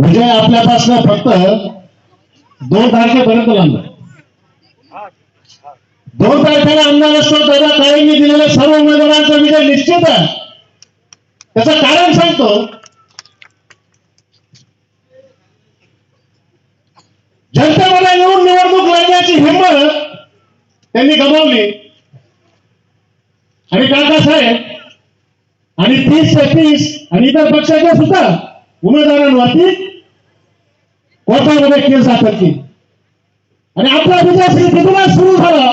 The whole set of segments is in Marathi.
विजय आपल्यापासून फक्त दोन तारखेपर्यंत लागला. दोन तारखेला आमदार असतो दादा काहींनी दिलेल्या सर्व उमेदवारांचा विजय निश्चित आहे. त्याचं कारण सांगतो. जनतेमध्ये येऊन निवडणूक लढण्याची हिंमत त्यांनी गमावली. आणि काकासाहेब आणि तीस ते तीस आणि इतर पक्षाच्या सुद्धा उमेदवारांवरती कोर्टामध्ये केस दाखल केली आणि आपला विजय श्री तिथूनच सुरू झाला.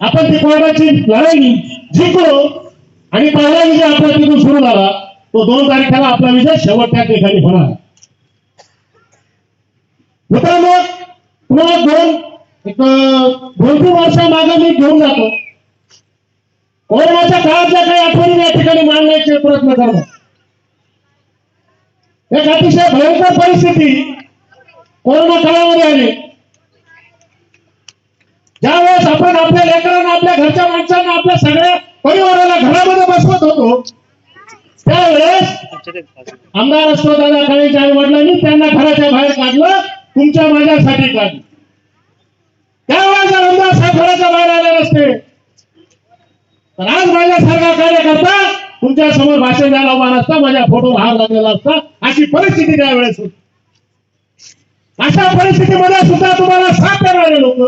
आपण ती कोर्टाची लढाई जिंकलो आणि पहिला विजय आपला तिथून सुरू झाला तो दोन तारखेला आपला विजय शेवटच्या ठिकाणी होणार. मित्रांनो पुन्हा दोन एक दोन तीन वर्षामागे मी घेऊन जातो. कोरोनाच्या काळातल्या काही आठवणी या ठिकाणी मांडण्याचे प्रयत्न करतो एक अतिशय भयंकर परिस्थिती कोरोना काळामध्ये आली. ज्यावेळेस आपण आपल्या लेकरांना आपल्या घरच्या माणसांना आपल्या सगळ्या परिवाराला घरामध्ये बसवत होतो त्यावेळेस आमदार असतो दादा काळेच्या आई वडिलांनी त्यांना घराच्या बाहेर काढलं तुमच्या माझ्यासाठी काढलं. त्यावेळेस आमदार साहेब घराच्या बाहेर आले नसते. तर आज माझ्यासारखा कार्यकर्ता तुमच्यासमोर भाषण द्यायला उभा नसता माझ्या फोटो हार लागलेला असता अशी परिस्थिती त्यावेळेस होती. अशा परिस्थितीमध्ये सुद्धा तुम्हाला साथ देणारे लोक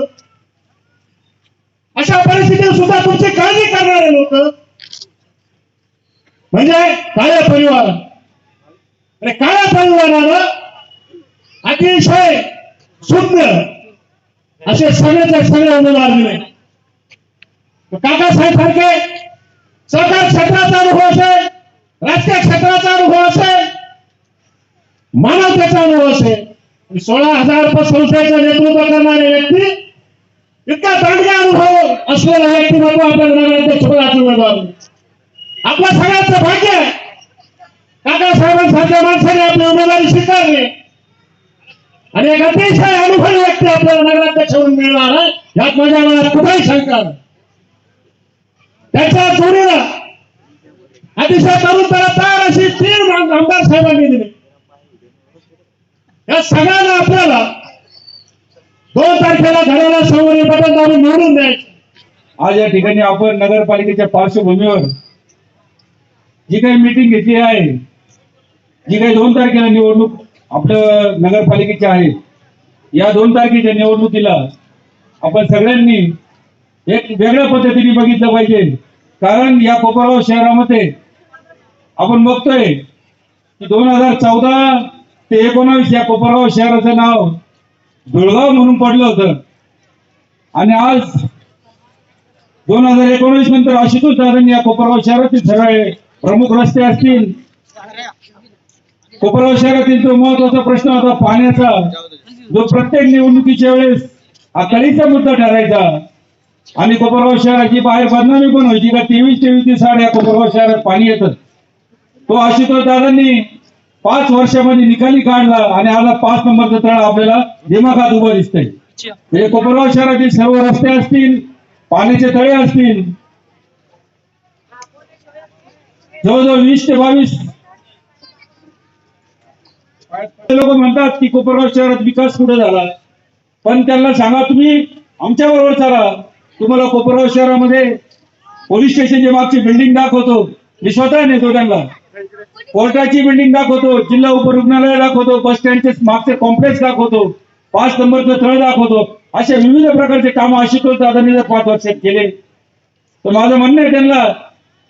अशा परिस्थितीत सुद्धा तुमची काळजी करणारे लोक म्हणजे काळ्या परिवार. आणि काळ्या परिवारानं अतिशय शुद्ध असे सगळेचे सगळे उमेदवार दिले. काकासाहेब सारखे सहकार क्षेत्राचा अनुभव असेल राजकीय क्षेत्राचा अनुभव असेल मानवतेचा अनुभव असेल सोळा हजार संस्थेचं नेतृत्व करणारे व्यक्ती इतका दांडगा अनुभव असलेला व्यक्तिमत्व आपण नगराध्यक्ष पदाचे उमेदवार आपल्या सगळ्यांचं भाग्य आहे. काकासाहेबांसारख्या माणसाने आपली उमेदवारी स्वीकारली. आणि एक अतिशय अनुभवी व्यक्ती आपल्याला नगराध्यक्ष म्हणून मिळणार आहे. यात माझ्या मनात कुठेही शंका नाही. त्याच्या जोडीला अतिशय तरुण त्याला तयार अशी तीन आमदार साहेबांनी दिली. या सगळ्यांना आपल्याला दोन तारखेला घराला समोर बटन दाबून निवडून द्यायचं. आज या ठिकाणी आपण नगरपालिकेच्या पार्श्वभूमीवर जी काही मीटिंग घेतली आहे जी काही दोन तारखेला निवडणूक आपलं नगरपालिकेची आहे या दोन तारखेच्या निवडणुकीला आपण सगळ्यांनी एक वेगळ्या पद्धतीने बघितलं पाहिजे. कारण या कोपरगाव शहरामध्ये आपण बघतोय की दोन हजार चौदा ते एकोणावीस या कोपरगाव शहराचं नाव धुळगाव म्हणून पडलं होतं. आणि आज दोन हजार एकोणीस नंतर आशुतोष दादांनी या कोपरगाव शहरातील सगळे प्रमुख रस्ते असतील. कोपरगाव शहरातील जो महत्त्वाचा प्रश्न होता पाण्याचा जो प्रत्येक निवडणुकीच्या वेळेस हा कळीचा मुद्दा ठरायचा. आणि कोपरगाव शहराची बाहेर बदनामी पण व्हायची? का तेवीस तेवीस दिवसाआड या कोपरगाव शहरात पाणी येतं? तो आशुतोष दादांनी पाच वर्षामध्ये निकाली काढला आणि आता पाच नंबरचं तळ आपल्याला दिमागात उभं दिसतंय. म्हणजे कोपरगाव शहरातील सर्व रस्ते असतील पाण्याचे तळे असतील जवळजवळ वीस ते बावीस लोक म्हणतात की कोपरगाव शहरात विकास कुठे झाला? पण त्यांना सांगा तुम्ही आमच्या बरोबर चला. तुम्हाला कोपरगाव शहरामध्ये पोलीस स्टेशनच्या मागची बिल्डिंग दाखवतो. मी स्वतः नेतो त्यांना. कोर्टाची बिल्डिंग दाखवतो जिल्हा उपरुग्णालय दाखवतो बस स्टँडचे मागचे कॉम्प्लेक्स दाखवतो पाच नंबरचं तळ दाखवतो. अशा विविध प्रकारचे कामं आशुतोष दादांनी जर पाच वर्षात केले. तर माझं म्हणणं आहे त्यांना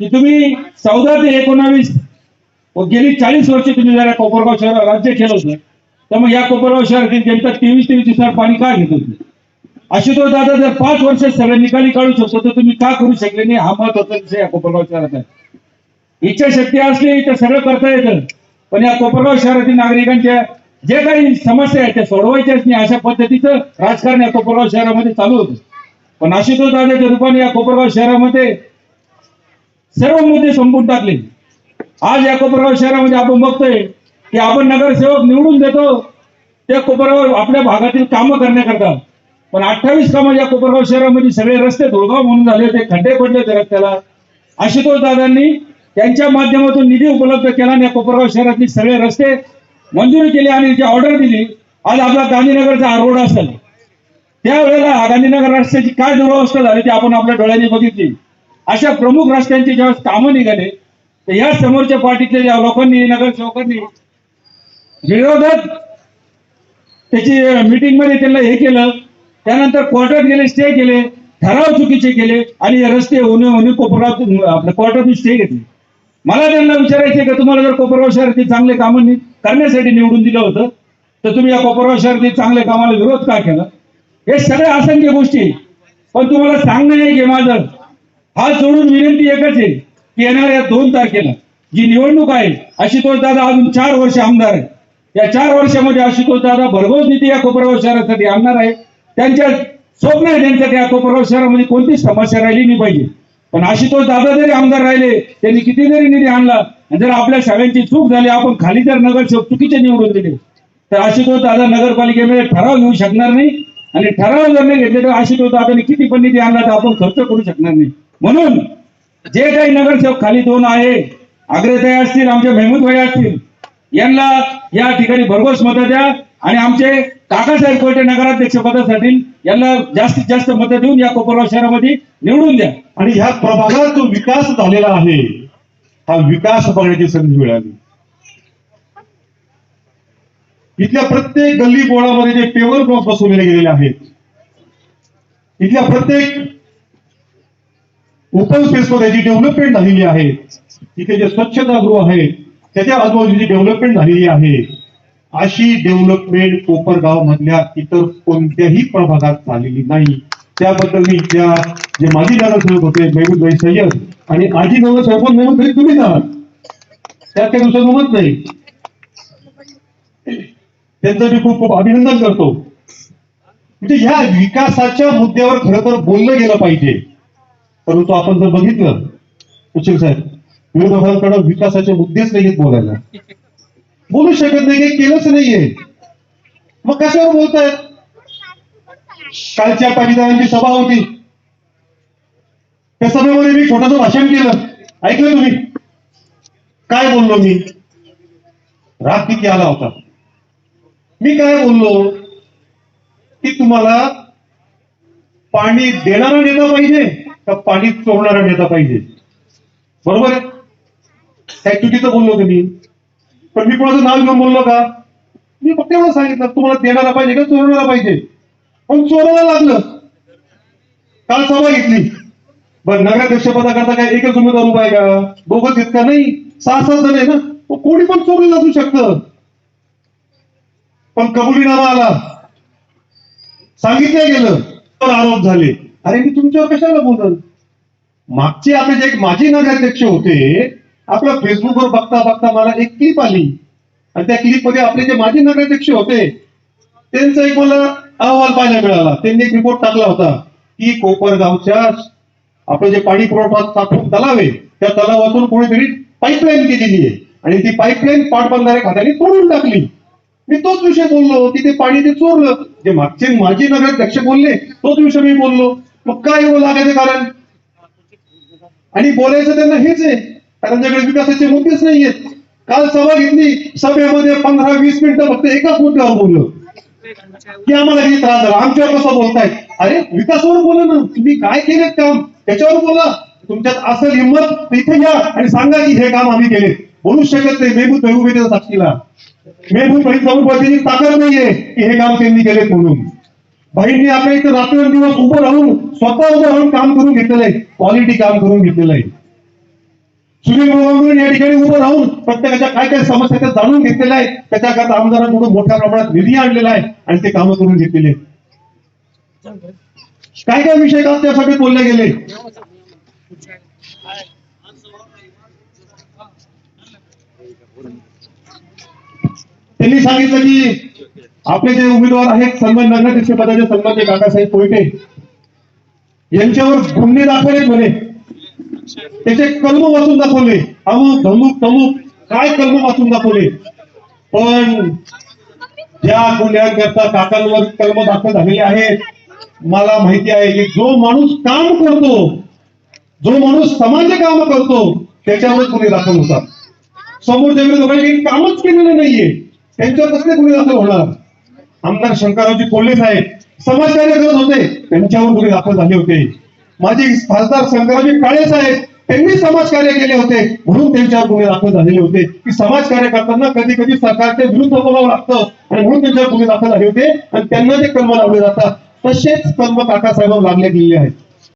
की तुम्ही चौदा ते एकोणावीस गेली चाळीस वर्ष तुम्ही जरा कोपरगाव शहरावर राज्य केलं होतं. तर मग या कोपरगाव शहरातील जनता तेवीस तेवीस दिवसावर पाणी का घेत होती? आशुतोष दादा जर पाच वर्ष सगळे निकाली काढू शकतो तर तुम्ही का करू शकले नाही? हा महत्त्वाचा विषय या कोपरगाव शहरात आहे. इच्छाशक्ती असली तर सगळं करता येतं. पण या कोपरगाव शहरातील नागरिकांच्या जे काही समस्या आहेत त्या सोडवायच्याच नाही. अशा पद्धतीचं राजकारण या कोपरगाव शहरामध्ये चालू होतं. पण आशुतोष दादाच्या रूपाने या कोपरगाव शहरामध्ये सर्व मुद्दे संपून टाकले. आज या कोपरगाव शहरामध्ये आपण बघतोय की आपण नगरसेवक निवडून देतो त्या कोपरगाव आपल्या भागातील कामं करण्याकरता. पण अठ्ठावीस कामं या कोपरगाव शहरामध्ये सगळे रस्ते धुळगाव म्हणून झाले होते खड्डे पडले होते रस्त्याला. आशुतोष दादांनी त्यांच्या माध्यमातून निधी उपलब्ध केला आणि या कोपरगाव शहरातील सगळे रस्ते मंजुरी केली आणि जी ऑर्डर दिली आज आपला गांधीनगरचा हा रोड असेल. त्यावेळेला गांधीनगर रस्त्याची काय दुरावस्था झाली ती आपण आपल्या डोळ्यांनी बघितली. अशा प्रमुख रस्त्यांची जेव्हा कामं निघाले तर या समोरच्या पार्टीतल्या ज्या लोकांनी नगरसेवकांनी विरोधात त्याची मीटिंगमध्ये त्यांना हे केलं त्यानंतर कोर्टात गेले स्टे केले ठराव चुकीचे केले आणि रस्ते होणे होणे कोपरगाव आपल्या कोर्टातून स्टे घेतले. मला त्यांना विचारायचे का तुम्हाला जर कोपरगाव शहरातील चांगले कामं करण्यासाठी निवडून दिलं होतं तर तुम्ही या कोपरगाव शहरातील चांगल्या कामाला विरोध का केला? हे सगळ्या असंख्य गोष्टी आहेत. पण तुम्हाला सांगणं नाही की माझं हा सोडून विनंती एकच आहे की येणाऱ्या दोन तारखेला जी निवडणूक आहे आशुतोष दादा अजून चार वर्ष आमदार आहे या चार वर्षामध्ये आशुतोष दादा भरघोस निधी या कोपरगाव शहरासाठी आणणार आहे. त्यांच्या स्वप्न आहे त्यांचं की कोपरगाव शहरामध्ये कोणतीच समस्या राहिली नाही पाहिजे. पण अशी तो दादा जरी आमदार राहिले त्यांनी किती जरी निधी आणला आणि जर आपल्या सगळ्यांची चूक झाली आपण खाली जर नगरसेवक चुकीचे निवडून दिले तर आशुतोष दादा नगरपालिकेमध्ये ठराव घेऊ शकणार नाही. आणि ठराव जर नाही घेतले तर आशुतोष दादाने किती पण निधी आणला तर आपण खर्च करू शकणार नाही. म्हणून जे काही नगरसेवक खाली दोन आहे अग्रताई असतील आमच्या मेहमूद भाई असतील यांना या ठिकाणी भरघोस मतं द्या. आणि आमचे काकासाहेब कोयटे नगराध्यक्ष पदासाठी यांना जास्तीत जास्त मतं देऊन या कोपरगाव शहरामध्ये निवडून द्या. आणि ह्या प्रभागात जो विकास झालेला आहे हा विकास बघण्याची संधी मिळाली. इथल्या प्रत्येक गल्ली बोळामध्ये जे पेवर ब्लॉक बसवलेले गेलेले आहेत इथल्या प्रत्येक ओपन स्पेसमध्ये जी डेव्हलपमेंट झालेली आहे इथे जे स्वच्छतागृह आहेत त्याच्या आजूबाजूची डेव्हलपमेंट झालेली आहे. अशी डेव्हलपमेंट कोपरगाव मधल्या इतर कोणत्याही प्रभागात झालेली नाही. त्याबद्दल मी इथल्या जे माजी दादासाहेब होते मेहबूदभाई सय्यद आणि आजी दादासाहेब पण मेहबूदभाई तुम्ही आहात त्यात काही दुसरं गमत नाही. त्यांचं मी खूप खूप अभिनंदन करतो. म्हणजे ह्या विकासाच्या मुद्द्यावर खरं तर बोललं गेलं पाहिजे. परंतु आपण जर बघितलं सुशील साहेब विरोधकांकडे विकासाचे मुद्देच नाहीयेत बोलायला. बोलू शकत नाही काही केलंच नाहीये. मग कशावर बोलतायत कालच्या पाटीदारांची सभा होती. त्या सभेमध्ये मी छोटस भाषण केलं. ऐकलं तुम्ही? काय बोललो मी? राग किती आला होता. मी काय बोललो? की तुम्हाला पाणी देणारा नेता पाहिजे का पाणी चोरणारा नेता पाहिजे? बरोबर आहे? काय चुकीचं बोललो तुम्ही मी. पण मी कोणाचं नाव घेऊन बोललो का? मी फक्त एवढं सांगितलं तुम्हाला देणारा पाहिजे का चोरणारा पाहिजे? पण चोरायला लागलं. काल सभा घेतली. बरं नगराध्यक्ष पदाकरता काय एकच उमेदवार उभा आहे का? दोघच आहेत का? नाही सहा सहा जण आहे ना? कोणी पण चोरीला असू शकतं. पण कबुलीनामा आला. सांगितलं गेलं. तर आरोप झाले. अरे मी तुमच्यावर कशाला बोलल मागचे आपले जे एक माजी नगराध्यक्ष होते आपल्या फेसबुकवर बघता बघता मला एक क्लिप आली. आणि त्या क्लिपमध्ये आपले जे माजी नगराध्यक्ष होते त्यांचा एक मला अहवाल पाहायला मिळाला. त्यांनी एक रिपोर्ट टाकला होता की कोपरगावच्या आपलं जे पाणी पुरवठा साठवून तलाव आहे त्या तलावातून कोणीतरी पाईपलाईन केलेली आहे. आणि ती पाईपलाईन पाटबंधारे खात्याने तोडून टाकली. मी तोच विषय बोललो की ते पाणी ते चोरलं. जे मागचे माजी नगराध्यक्ष बोलले तोच विषय मी बोललो. मग काय एवढं लागायचं कारण? आणि बोलायचं त्यांना हेच आहे. त्यांच्याकडे विकासाचे मुद्देच नाहीयेत. काल सभा घेतली. सभेमध्ये पंधरा वीस मिनिटं फक्त एकाच मुद्द्यावर बोललो. की आम्हाला किती त्रास झाला. आमच्यावर कसं बोलताय? अरे विकासावर बोला ना. तुम्ही काय केलेत काम त्याच्यावर बोला. तुमच्यात असेल हिंमत इथे घ्या आणि सांगा की हे काम आम्ही केले. बोलू शकत नाही. मेहबूत भाई उभे साक्षीला. मेहबूत बहीण चौपाटीची ताकद नाहीये की हे काम त्यांनी केले म्हणून. बहिणी आपल्या इथे रात्रंदिवस उभं राहून स्वतः उभं राहून काम करून घेतलेलं आहे. क्वालिटी काम करून घेतलेलं आहे. सुनील या ठिकाणी उभं राहून प्रत्येकाच्या काय काय समस्या त्या जाणून घेतलेल्या आहेत त्याच्याकरता आमदारांकडून मोठ्या प्रमाणात निधी आणलेला आहे आणि ते कामं करून घेतलेले आहेत. काय काय विषय का त्यासाठी बोलले गेले? त्यांनी सांगितलं की आपले जे उमेदवार आहेत सन्मान नगराध्यक्ष पदाचे सन्मानचे काकासाहेब कोयटे यांच्यावर गुन्हे दाखवले म्हणे. त्याचे कलम वाचून दाखवले. अमुक धमुक तमुक काय कलम वाचून दाखवले? पण ज्या गुन्ह्यांकरता काकांवर कलम दाखल झालेले आहेत मला माहिती आहे की जो माणूस काम करतो जो माणूस समाज काम करतो त्याच्यावर गुन्हे दाखल होतात. समोरच्या विरोधात काही कामच केलेलं नाहीये त्यांच्यावर कसले गुन्हे दाखल होणार? आमदार शंकररावजी कोल्हे साहेब समाजकार्य करत होते त्यांच्यावर गुन्हे दाखल झाले होते. माझे खासदार संग्रामी काळे साहेब त्यांनी समाजकार्य केले होते. म्हणून त्यांच्यावर गुन्हे दाखल झालेले होते. की समाजकार्य करताना कधी कधी सरकारच्या विरुद्ध बोलावं लागतं. आणि म्हणून त्यांच्यावर गुन्हे दाखल झाले होते. आणि त्यांना ते कलम लावले जातात तसेच कलम काकासाहेबांना लागले गेलेले आहेत.